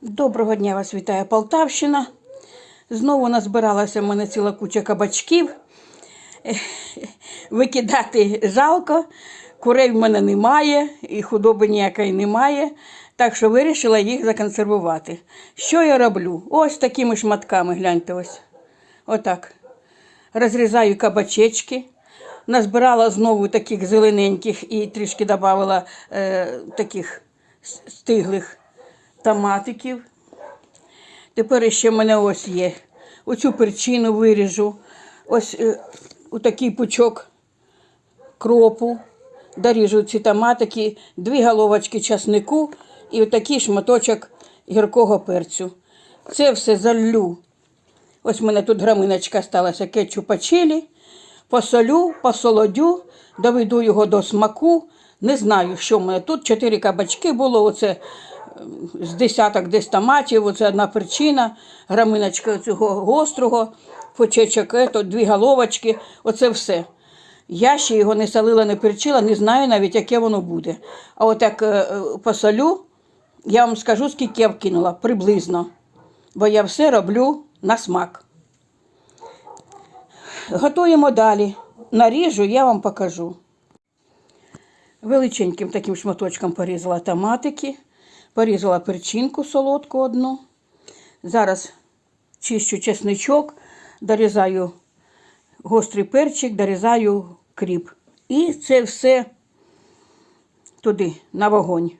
Доброго дня вас вітає Полтавщина. Знову назбиралася в мене ціла куча кабачків. Викидати жалко, курей в мене немає, і худоби ніякої немає. Так що вирішила їх законсервувати. Що я роблю? Ось такими шматками, гляньте ось. Отак. Розрізаю кабачечки. Назбирала знову таких зелененьких і трішки додавала е, таких стиглих томатиків. Тепер ще в мене ось є. Оцю перчину виріжу. Ось е, такий пучок кропу. Доріжу ці томатики, дві головочки часнику і отакий шматочок гіркого перцю. Це все залю. Ось в мене тут граминочка сталася кетчупа чилі. Посолю, посолодю, доведу його до смаку. Не знаю, що в мене тут. Чотири кабачки було. Оце з десяток десь томатів, оце одна перчина, граминочка цього гострого, ето, дві головочки, оце все. Я ще його не солила, не перчила, не знаю навіть, яке воно буде. А от як е, е, посолю, я вам скажу, скільки я вкинула, приблизно. Бо я все роблю на смак. Готуємо далі. Наріжу, я вам покажу. Величеньким таким шматочком порізала томатики, порізала перчинку солодку одну. Зараз чищу чесничок, дорізаю гострий перчик, дорізаю кріп. І це все туди, на вогонь.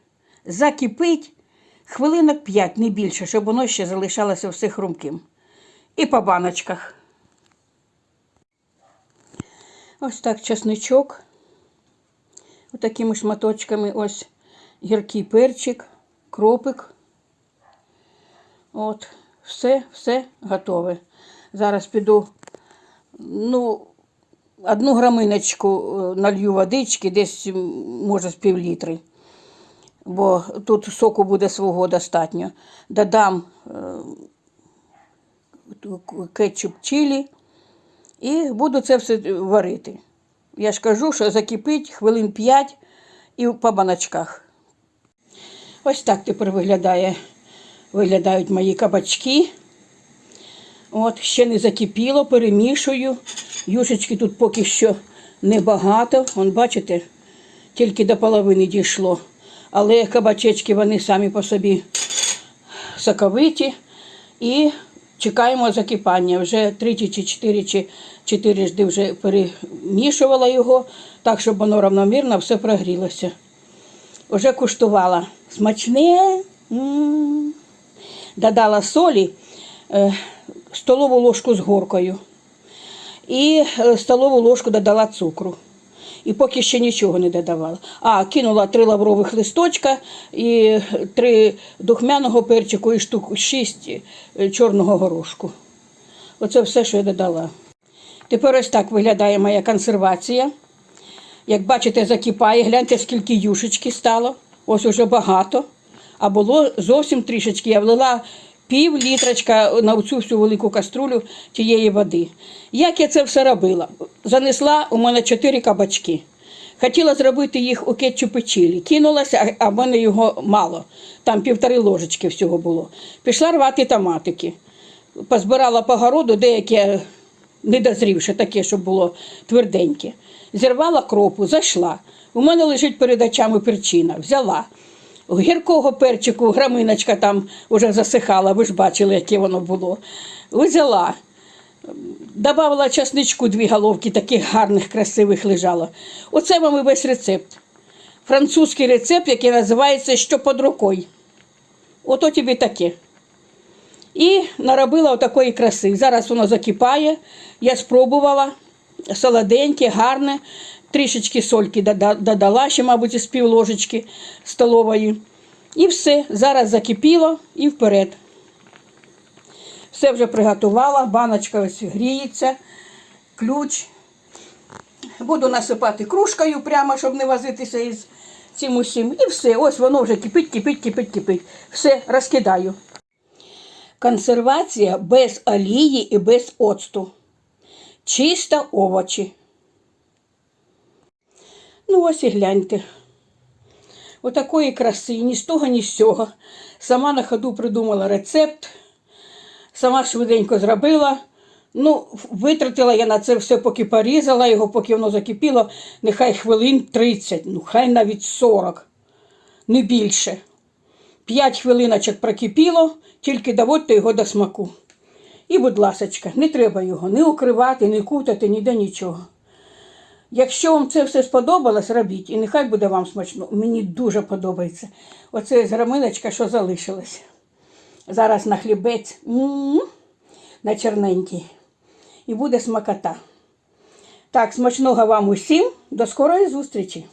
Закипить хвилинок 5, не більше, щоб воно ще залишалося все хрумким. І по баночках. Ось так чесничок. Отакими шматочками ось гіркий перчик, кропик. От, все, все готове. Зараз піду, ну, одну граминочку е, налью водички, десь може з пів літри. Бо тут соку буде свого достатньо. Додам е, кетчуп чилі і буду це все варити. Я ж кажу, що закипить хвилин 5 і по баночках. Ось так тепер виглядає, виглядають мої кабачки. От, ще не закипіло, перемішую. Юшечки тут поки що небагато. Вон, бачите, тільки до половини дійшло. Але кабачечки вони самі по собі соковиті. І чекаємо закипання. Вже тричі чи чотири чи чотирижди вже перемішувала його, так, щоб воно равномірно все прогрілося. Уже куштувала. Смачне. Додала солі, е, столову ложку з горкою. І е, столову ложку додала цукру. І поки ще нічого не додавала. А, кинула три лаврових листочка і три духмяного перчику і штук шість е, чорного горошку. Оце все, що я додала. Тепер ось так виглядає моя консервація. Як бачите, закипає. Гляньте, скільки юшечки стало. Ось уже багато. А було зовсім трішечки. Я влила пів літрочка на цю всю велику каструлю тієї води. Як я це все робила? Занесла у мене чотири кабачки. Хотіла зробити їх у кетчупі чилі. Кинулася, а в мене його мало. Там півтори ложечки всього було. Пішла рвати томатики. Позбирала по городу деякі недозрівше, таке, щоб було тверденьке. Зірвала кропу, зайшла. У мене лежить перед очами перчина. Взяла. Гіркого перчику, граминочка там вже засихала, ви ж бачили, яке воно було. Взяла. Добавила часничку дві головки, таких гарних, красивих лежало. Оце вам і весь рецепт. Французький рецепт, який називається Що під рукою. Ото тобі таке. І наробила отакої краси. Зараз воно закипає. Я спробувала солоденьке, гарне. Трішечки сольки додала, ще, мабуть, із пів ложечки столової. І все. Зараз закипіло і вперед. Все вже приготувала, баночка ось гріється, ключ. Буду насипати кружкою прямо, щоб не возитися із цим усім. І все. Ось воно вже кипить, кипить, кипить, кипить. Все, розкидаю. Консервація без олії і без оцту. Чисто овочі. Ну ось і гляньте. Отакої краси, ні з того, ні з цього. Сама на ходу придумала рецепт, сама швиденько зробила. Ну, витратила я на це все, поки порізала його, поки воно закипіло, нехай хвилин 30, ну хай навіть 40, не більше. 5 хвилиночок прокипіло, тільки доводьте його до смаку. І, будь ласочка, не треба його не укривати, не кутати, ніде нічого. Якщо вам це все сподобалось, робіть, і нехай буде вам смачно. Мені дуже подобається. Оце граминочка, що залишилась. Зараз на хлібець, м-м, на черненький. І буде смакота. Так, смачного вам усім. До скорої зустрічі!